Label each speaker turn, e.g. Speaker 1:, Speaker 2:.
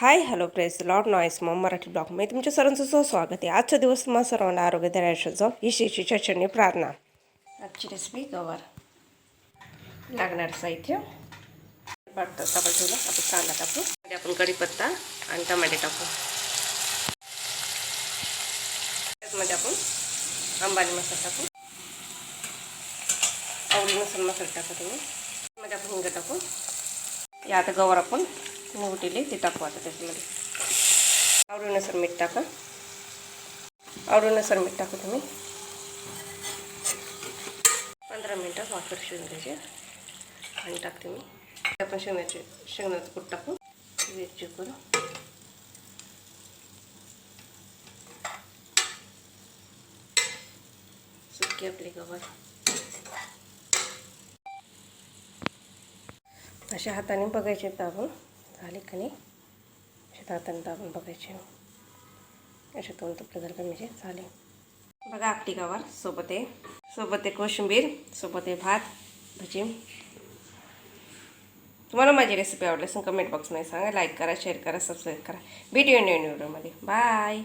Speaker 1: Hi hello friends lord noise mom Marathi ब्लॉगमध्ये तुमच्या सर्वांचं सह स्वागत आहे आजचा दिवस तुम्हाला सर्वांना आरोग्य आयुष्याचं ही शेची प्रार्थना आजची रेसिपी गवार लागणार साहित्य वाटतं आपण ठेवलं आपण कांदा टाकू मध्ये आपण कढीपत्ता आणि टमाटे टाकू त्यामध्ये आपण अंबानी मसाला टाकू आवडीनुसार मसाला टाकू तुम्ही मध्ये आपण हिंग टाकू या आता गवार आपण निवडलेले ते टाकू आता त्याच्यामध्ये. आवडीनुसार मीठ टाका. आवडीनुसार मीठ टाका तुम्ही. पंधरा मिनटं वापर शिवून घ्यायचे. आणि टाकते मी. आपण शेंगण्याचे शेंगण्याचं कूट टाकू. मिरची करू सुकी आपली गवत अशा हाताने बघायचे आहेत दाबून झाले का नाही? असे हाताने दाबून बघायचे. असे दोन तुकडे झाले का म्हणजे झाले. बघा आपली गावार सोबत आहे. सोबत आहे कोशिंबीर सोबत आहे भात भजी. तुम्हाला माझी रेसिपी आवडली असेल कमेंट बॉक्समध्ये सांगा लाईक करा शेअर करा सबस्क्राईब करा. व्हिडिओ नवीन व्हिडिओमध्ये बाय